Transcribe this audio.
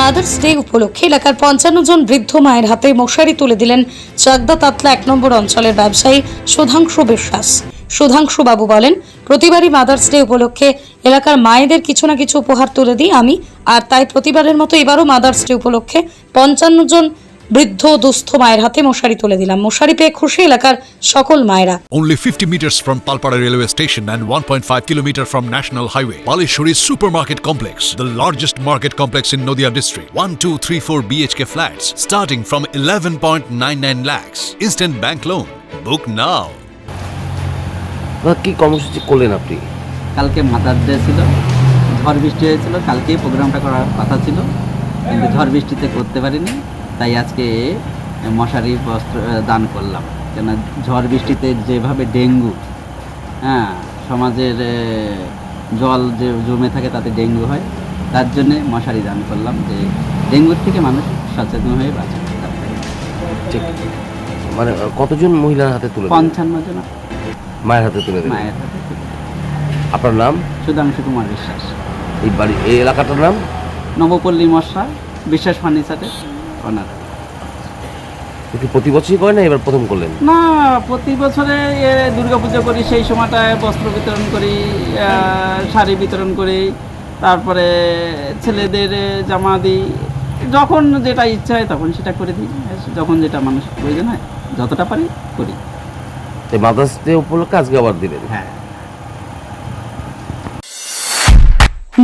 Mother's day উপলক্ষে এলাকার পঞ্চান্ন জন বৃদ্ধ মায়ের হাতে মশারি তুলে দিলেন চাকদা তাতলা এক নম্বর অঞ্চলের ব্যবসায়ী সুধাংশু বিশ্বাস। সুধাংশু বাবু বলেন, প্রতিবারই মাদার্স ডে উপলক্ষে এলাকার মায়েদের কিছু না কিছু উপহার তুলে দিই আমি, আর তাই প্রতিবারের মতো এবারও মাদার্স ডে উপলক্ষে পঞ্চান্ন জন বৃদ্ধ দুস্থ মায়ের হাতে মশারি তুলে দিলাম মশারি পেয়ে খুশি এলাকার সকল মায়েরা Only 50 meters from Palpara railway station and 1.5 kilometer from National Highway. Palishuri Supermarket Complex, the largest market complex in Noida district. 1, 2, 3, 4 BHK flats starting from 11.99 lakhs. Instant bank loan. Book now. কি কর্মসূচি করলেন আপনি কালকে mother day ছিল ঝড় বৃষ্টি হয়েছিল কালকে প্রোগ্রামটা করার কথা ছিল কিন্তু ঝড় বৃষ্টিতে করতে পারিনি তাই আজকে মশারি বস্ত্র দান করলাম। কেন ঝড় বৃষ্টিতে যেভাবে ডেঙ্গু হ্যাঁ সমাজের জল যে জমে থাকে তাতে ডেঙ্গু হয় তার জন্যে মশারি দান করলাম যে ডেঙ্গুর থেকে মানুষ সচেতন হয়ে বাঁচে। ঠিক। মানে কতজন মহিলার হাতে তুলে? পঞ্চান্ন জন। মায়ের হাতে তুলে মায়ের হাতে আপনার নাম? সুধাংশু কুমার বিশ্বাস। এই বাড়ি এই এলাকাটার নাম? নবপল্লী মশা বিশ্বাস ফার্নিচারের। ওনার কি প্রতি বছরই করেন না এবার প্রথম করলেন? না প্রতি বছরে দুর্গাপুজো করি সেই সময়টায় বস্ত্র বিতরণ করি শাড়ি বিতরণ করি তারপরে ছেলেদের জামা দিই। যখন যেটা ইচ্ছা হয় তখন সেটা করে দিই। যখন যেটা মানুষ প্রয়োজন হয় যতটা পারি করি। এই মাদার্স ডে উপলক্ষে আজকে আবার দিলেন? হ্যাঁ।